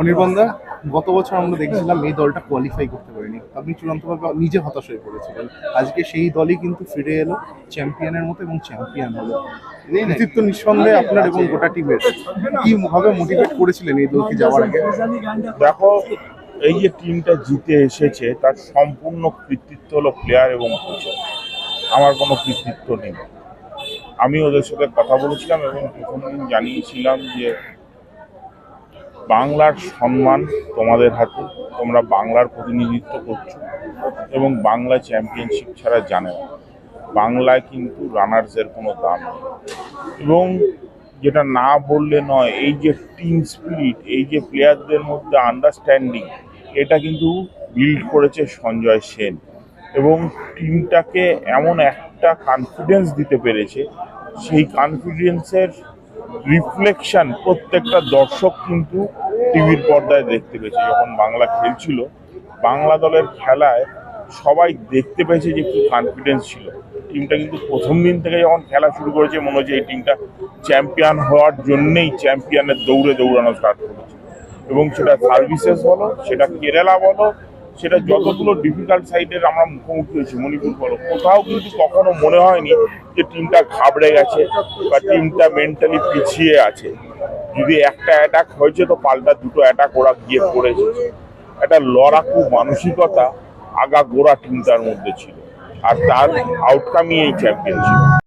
অনির্বন্দা গত বছর আমরা দেখেছিলাম এই দলটা কোয়ালিফাই করতে পারেনি। আপনি চূড়ান্তভাবে নিজে হতাশ হয়ে পড়েছিলেন। আজকে সেই দলই কিন্তু ফিরে এলো চ্যাম্পিয়নের মতো এবং চ্যাম্পিয়ন হলো। কৃতিত্ব নিঃসন্দেহে আপনার এবং গোটা টিমের কি ভাবে মোটিভেট করেছিলেন এই দলকে যাওয়ার আগে? দেখো এই যে টিমটা জিতে এসেছে তার সম্পূর্ণ কৃতিত্ব হলো প্লেয়ার এবং আমার কোনো কৃতিত্ব নেই। আমি ওদের সাথে কথা বলেছিলাম এবং প্রথম দিন জানিয়েছিলাম যে বাংলার সম্মান তোমাদের হাতে। তোমরা বাংলার প্রতিনিধিত্ব করছ এবং বাংলা চ্যাম্পিয়নশিপ ছাড়া জানে না। বাংলায় কিন্তু রানার্সের কোনো দাম নেই। এবং যেটা না বললে নয়, এই যে টিম স্পিরিট এই যে প্লেয়ারদের মধ্যে আন্ডারস্ট্যান্ডিং এটা কিন্তু বিল্ড করেছে সঞ্জয় সেন। এবং টিমটাকে এমন একটা কনফিডেন্স দিতে পেরেছে, সেই কনফিডেন্সের রিফ্লেকশন প্রত্যেকটা দর্শক কিন্তু টিভির পর্দায় দেখতে পেয়েছে। যখন বাংলা খেলছিল, বাংলা দলের খেলায় সবাই দেখতে পেয়েছে যে কি কনফিডেন্স ছিল। টিমটা কিন্তু প্রথম দিন থেকে যখন খেলা শুরু করেছে, মনে হচ্ছে এই টিমটা চ্যাম্পিয়ন হওয়ার জন্যেই চ্যাম্পিয়নের দৌড়ে দৌড়ানো স্টার্ট করেছে। এবং সেটা সার্ভিসেস বলো, সেটা কেরালা বলো সেটা যতগুলো ডিফিকাল্ট সাইডের আমরা মুখোমুখি হয়েছি মণিপুর বলো, কোথাও কিন্তু কখনো মনে হয়নি যে টিমটা ঘাবড়ে গেছে বা টিমটা মেন্টালি পিছিয়ে আছে। যদি একটা অ্যাটাক হয়েছে তো পাল্টা দুটো অ্যাটাক ওরা গিয়ে পড়েছে একটা লড়াকু মানসিকতা আগা গোড়া টিমটার মধ্যে ছিল। আর তার আউটকামই এই চ্যাম্পিয়নশিপ